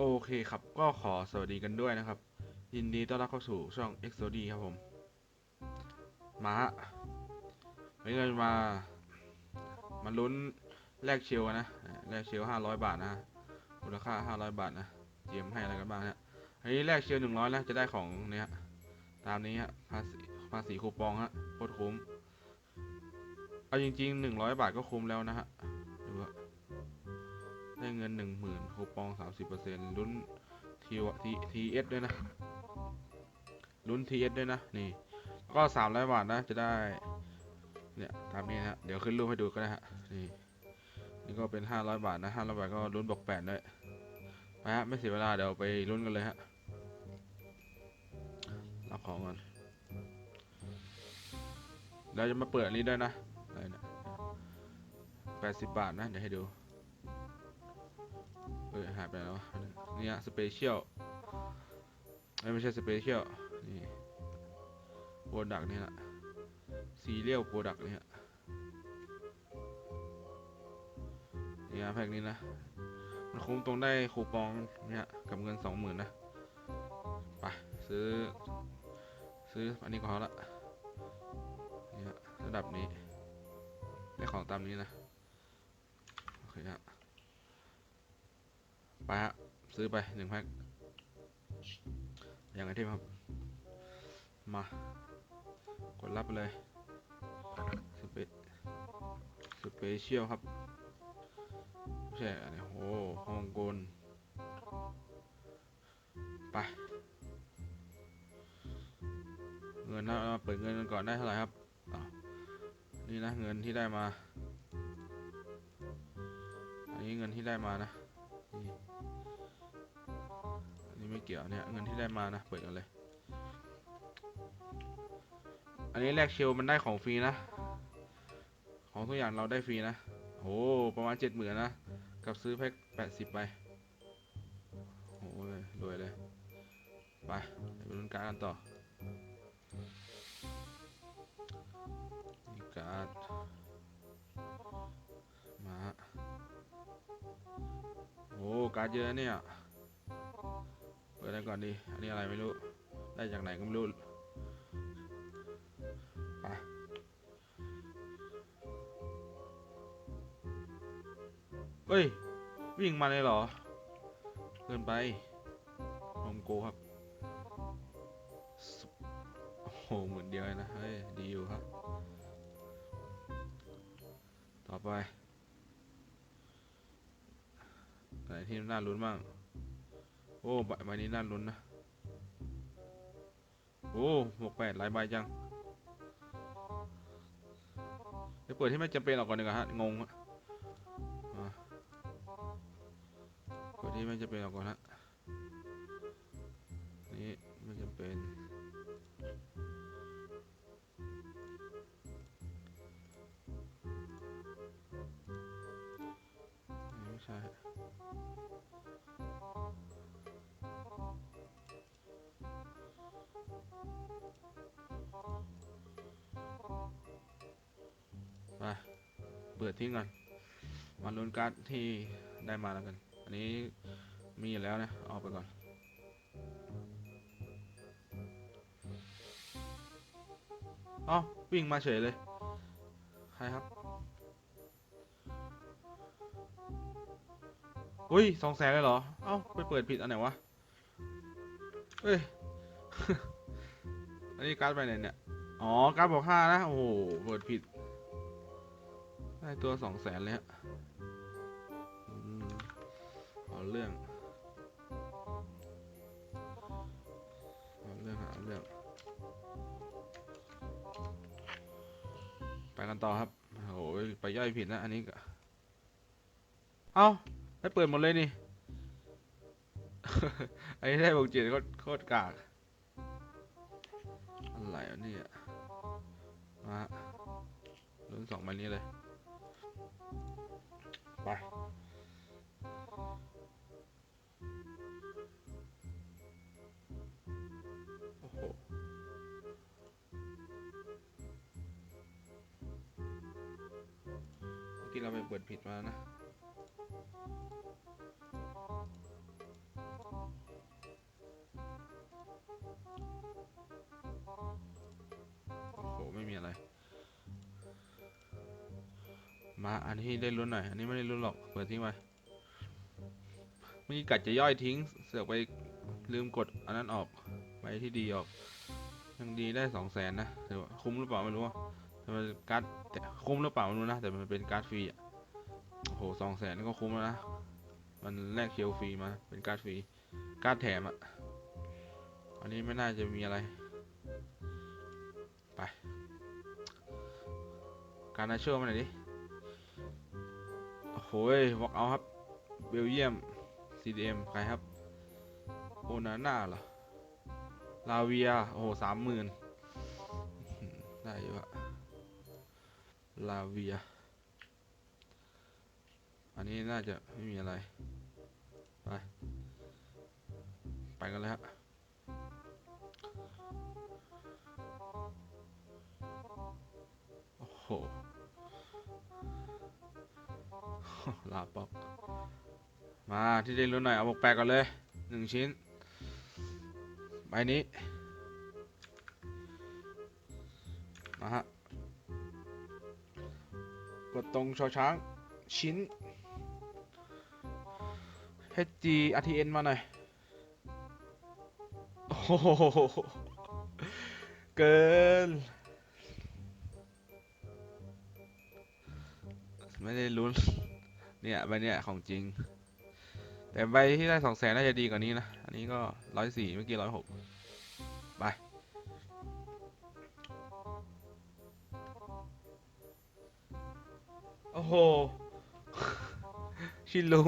โอเคครับ ก็ขอสวัสดีกันด้วยนะครับ ยินดีต้อนรับเข้าสู่ช่อง XOD ครับผม มาฮะวันนี้เราจะมา มาลุ้นแลกเชลกันะแลกเชลห้าร้อยบาทนะมูลค่าห้าร้อยบาทนะเจมให้อะไรกันบ้างฮะอันนี้แลกเชลหนึ่งร้อยนะจะได้ของเนี่ยตามนี้ฮะภาษีภาษีคูปองฮะโคตรคุ้มเอาจริงๆหนึ่งร้อยบาทก็คุ้มแล้วนะฮะดูว่า ได้เงินหนึ่งหมื่นคูปองสามสิบเปอร์เซ็นต์ลุ้นทีทีทีเอสด้วยนะ ลุ้นทีเอสด้วยนะ นี่ ก็สามร้อยบาทนะ จะได้ เนี่ย ตามนี้นะฮะ เดี๋ยวขึ้นรูปให้ดูก็ได้ฮะ นี่ นี่ก็เป็นห้าร้อยบาทนะห้าร้อยบาทก็ลุ้นบอกแปดด้วย ไปฮะ ไม่เสียเวลา เดี๋ยวไปลุ้นกันเลยฮะ รับของก่อนเดี๋ยวจะมาเปิดอันนี้ด้วยนะอะไรนะแปดสิบบาทนะ เดี๋ยวให้ดู เออหายไปแล้วเนี่ยสเปเชียลไม่ใช่สเปเชียลนี่โปรดักนี่แหละซีเรียลโปรดักนี่ฮะนี่ฮะแพ็กนี้นะ มันคุ้มตรงได้คูปองเนี่ยกับเงินสองหมื่นนะไปซื้อ ซื้ออันนี้ก็พอละนี่ฮะระดับนี้ได้ของตามนี้นะ โอเคฮะ ไปฮะซื้อไปหนึ่งแพ็คอย่างไรที่ครับ มา กดรับไปเลยสเปสเปเชียลครับไม่ใช่อะไรโอ้ฮ่องกงไป เงินนะเอาเปิดเงินกันก่อนได้เท่าไหร่ครับนี่นะเงินที่ได้มา อันนี้เงินที่ได้มานะ นี่อันนี้ไม่เกี่ยวเนี่ยเงินที่ได้มานะเปิดกันเลย อันนี้แลกเชลมันได้ของฟรีนะ ของทุกอย่างเราได้ฟรีนะโหประมาณเจ็ดหมื่นนะกับซื้อแพ็คแปดสิบไปโอ้ยรวยเลยไปไปลุ้นการ์ดกันต่อการ์ด โอ้การ์ดเยอะเนี่ย เปิดอะไรก่อนดี อันนี้อะไรไม่รู้ ได้จากไหนก็ไม่รู้ไปเฮ้ย วิ่งมาเลยเหรอ เกินไปนมโกครับ โอ้โหเหมือนเดียวเลยนะ เฮ้ย ดีอยู่ครับ ต่อไป ไหนที่น่าลุ้นบ้าง โอ้ใบใบนี้น่าลุ้นนะ โอ้หกแปดหลายใบจังไปเปิดที่ไม่จำเป็นออกก่อนดีกว่าฮะ งงอะอะเปิดที่ไม่จำเป็นออกก่อนฮะ เปิดทิ้งก่อนมาลุ้นการ์ดที่ได้มาแล้วกัน อันนี้มีอยู่แล้วนะเอาไปก่อนเอ้าวิ่งมาเฉยเลย ใครครับ อุ้ยสองแสนเลยเหรอ เอ้า ไปเปิดผิดอันไหนวะ เฮ้ย อันนี้การ์ดไปไหนเนี่ย อ๋อ การ์ดบอกห้านะ โอ้โห เปิดผิด ได้ตัวสองแสนเลยฮะเอาเรื่องเอาเรื่องฮะเอาเรื่อง ไปกันต่อครับโอ้ยไปย่อยผิดนะอันนี้ก็เอ้าได้เปิดหมดเลยนี่อันนี้ได้บอกเจ็ดโคตโคตรกากอะไรวะเนี่ยมาลุ้นสองใบนี้เลย ไป โอกี้เราไปเปิดผิดมานะโอ้โห ไม่มีอะไราอันที่ได้ลุ้นหน่อย อันนี้ไม่ได้ลุ้นหรอก เปิดทิ้งไว้เมื่อกี้กัดจะย่อยทิ้ง เสือกไปลืมกดอันนั้นออก ไปที่ดีออก ยังดีได้สองแสนนะแต่ว่าคุ้มหรือเปล่าไม่รู้อะแต่มันการ์ดแต่คุ้มหรือเปล่าไม่รู้นะ แต่มันเป็นการ์ดฟรีอะโอ้โหสองแสนก็คุ้มแล้วนะ มันแลกเคียวฟรีมา เป็นการ์ดฟรี การ์ดแถมอะอันนี้ไม่น่าจะมีอะไร ไป การนาเชื่อมาหน่อยดิ โอ้โหวอกเอาครับ เบลเยียม CDM ใครครับ โอนาน่าเหรอ ลาเวีย โอ้โหสามหมื่นได้อยู่อะลาเวีย อันนี้น่าจะไม่มีอะไร ไป ไปกันเลยฮะ ลาปอก มาที่ได้รู้หน่อย เอาบอกแปลกก่อนเลยหนึ่งชิ้น ใบนี้ มาฮะ กดตรงชอช้าง ชิ้น HG RTN มาหน่อย โอ้โห เกินไม่ได้ลุ้น เนี่ยใบเนี่ยของจริง แต่ใบที่ได้สองแสนน่าจะดีกว่านี้นะ อันนี้ก็ร้อยสี่เมื่อกี้ร้อยหกไป โอ้โห ชิลู